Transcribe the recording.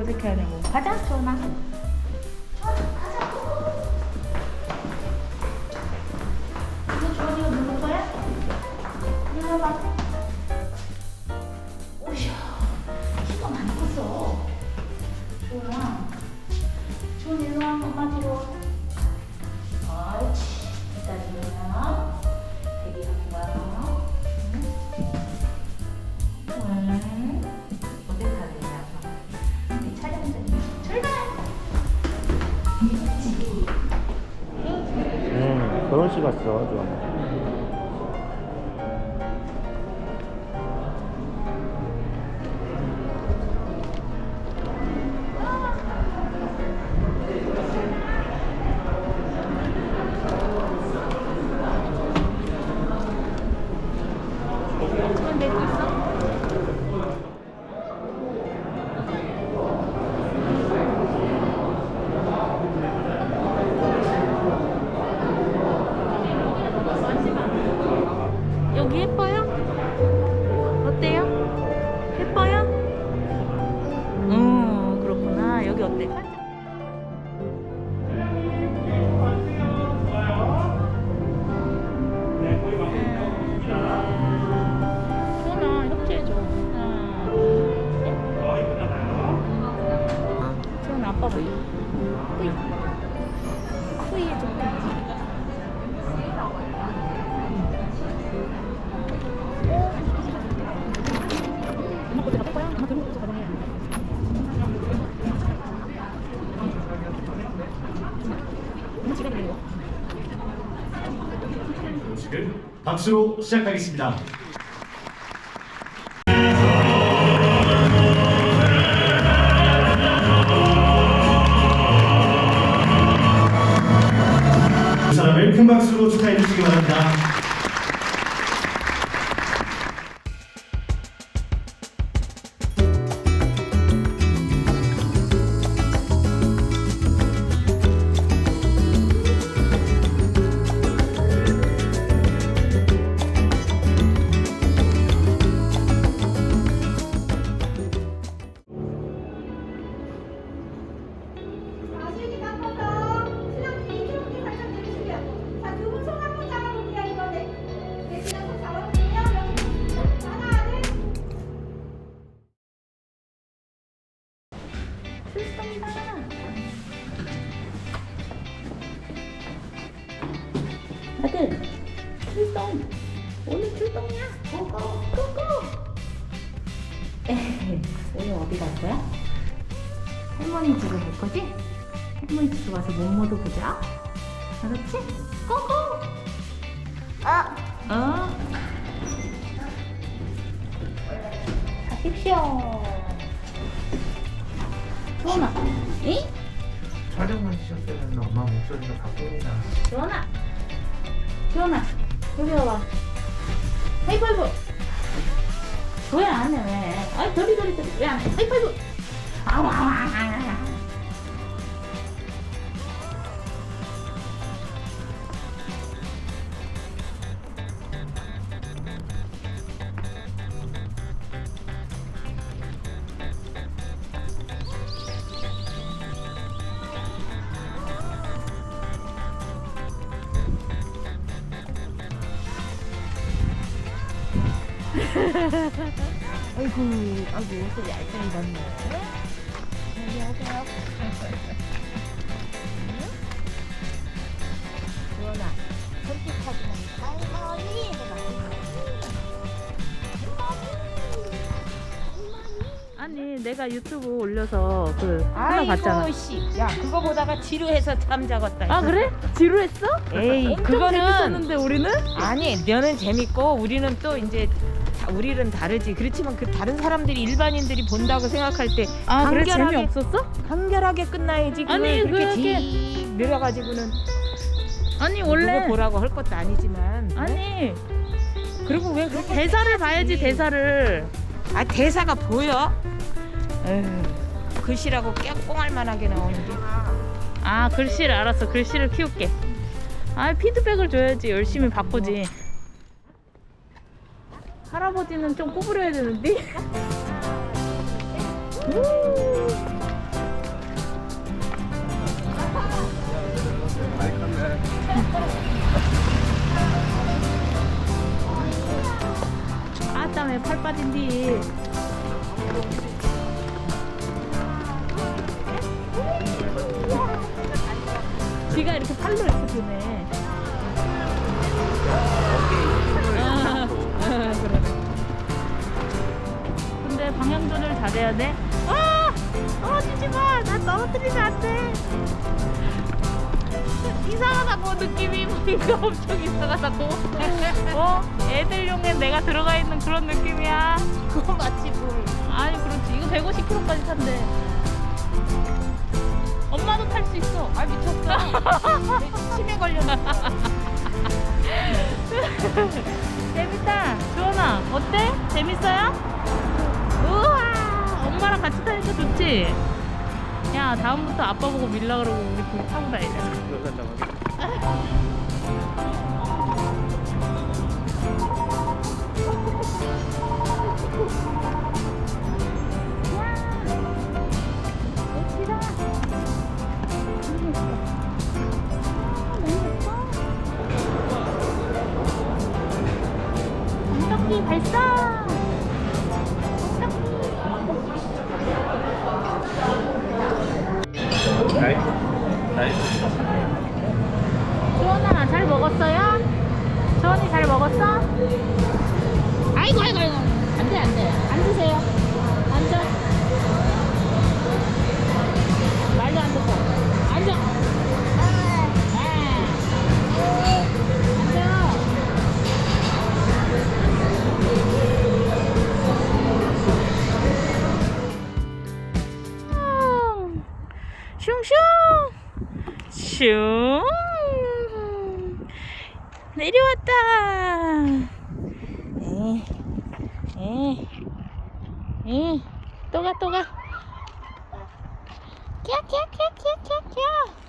어떻게 하냐고. 가자, 주원아. 이거 주원이가 누를 거야? 눌러봐. 좀. 손 대고 있어? 여기 박수로 시작하겠습니다. 출동. 오늘 출동이야. 고고, 고고. 오늘 어디 갈 거야? 할머니 집에 갈 거지? 할머니 집에 가서 모모도 보자. 알았지? 고고. 아, 어. 가십시오. 주원아, 응? 촬영만 시작되면 엄마 목소리가 바뀝니다. 주원아, 주원아, 여기 와봐. 하이파이브. 왜 안 해? 왜? 아이 도리 도리 왜안 해? 하이파이브. 아와. 아 이고, 아이고 옷을 얇게 입었네. 안녕하세요. 할머니. 아니 내가 유튜브 올려서 그 하나 봤잖아. 아이고 씨, 야 그거 보다가 지루해서 잠자겠다. 아 그래? 지루했어? 에이 엄청 그거는 재밌었는데 우리는? 아니 너는 재밌고 우리는 또 이제 다- 우리는 다르지. 그렇지만 그 다른 사람들이 일반인들이 본다고 생각할 때 아 그래 간결하게- 재미없었어? 간결하게 끝나야지. 그걸 아니, 그렇게 그렇게- 지 늘어가지고는 아니 누구 원래 보라고 할 것도 아니지만. 어? 아니 그리고 왜 그렇게 대사를 봐야지 대사를. 아 대사가 보여? 에휴, 글씨라고 깽꽁할 만하게 나오는 게. 아 글씨를 알았어 글씨를 키울게 아 피드백을 줘야지 열심히 바꾸지 할아버지는 좀 구부려야 되는데? 음. 아땀에 팔 빠진디. 지가 이렇게 팔로 이렇게 드네. 조절 잘해야 돼. 아! 떨어지지 마! 나 떨어뜨리면 안 돼! 이상하다고 느낌이 뭔가 엄청 이상하다고 어? 애들용에 내가 들어가 있는 그런 느낌이야 그거 마치 뭘. 아니 그렇지 이거 150km까지 탄대 엄마도 탈 수 있어 아 미쳤어. 치매 걸렸나? 재밌다 주원아 어때? 재밌어요? 엄마랑 같이 타니까 좋지? 야 다음부터 아빠 보고 밀라 그러고 우리 둘이 타고 다니자 엉덩이 발사! 먹었어? 아이고 아이고 아이고. 안돼 안돼. 앉으세요. 앉아. 말도 안 듣고. 앉아. 아, 앉아. 슝슝. 슝 내려왔다. 에에 또가 또가. 캬캬캬캬캬캬